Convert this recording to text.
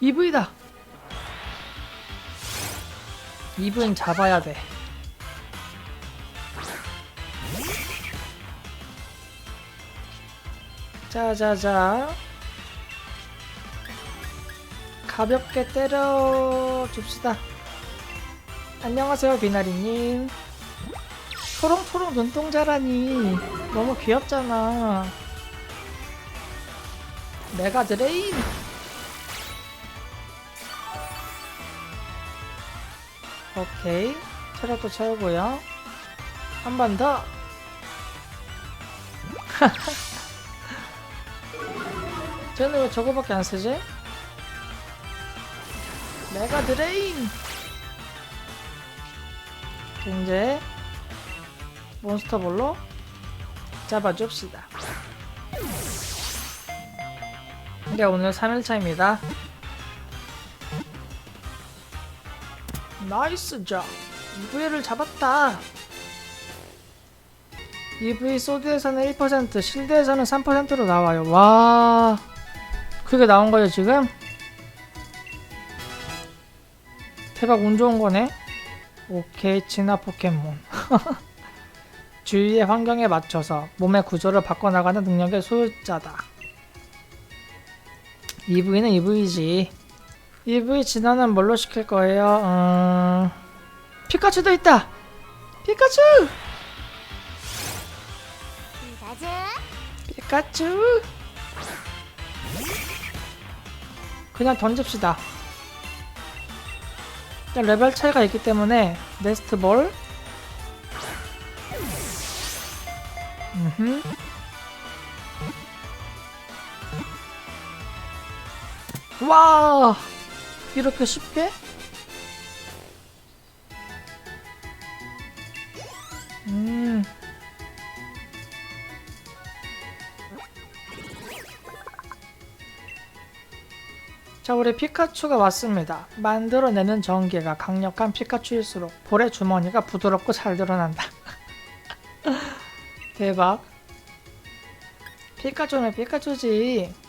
EV다. EV는 잡아야 돼. 자자자. 가볍게 때려 줍시다. 안녕하세요, 비나리님. 초롱초롱 눈동자라니. 너무 귀엽잖아. 메가 드레인. 오케이. 체력도 채우고요. 한 번 더. 쟤는 왜 저거밖에 안 쓰지? 메가 드레인! 이제 몬스터 볼로 잡아줍시다. 네, 오늘 3일차입니다. 나이스 잡! EV를 잡았다! EV 소드에서는 1%, 실드에서는 3%로 나와요. 와, 그게 나온 거죠, 지금? 대박 운 좋은 거네. 오케이, 진화 포켓몬. 주위의 환경에 맞춰서 몸의 구조를 바꿔나가는 능력의 소유자다. EV는 EV지. EV 진화는 뭘로 시킬 거예요? 음... 피카츄도 있다! 피카츄! 가자. 피카츄! 그냥 던집시다. 일단 레벨 차이가 있기 때문에 네스트 볼. 음흠. 와! 이렇게 쉽게? 음. 자, 우리 피카츄가 왔습니다. 만들어내는 전기가 강력한 피카츄일수록 볼의 주머니가 부드럽고 잘 드러난다. 대박. 피카츄는 피카츄지.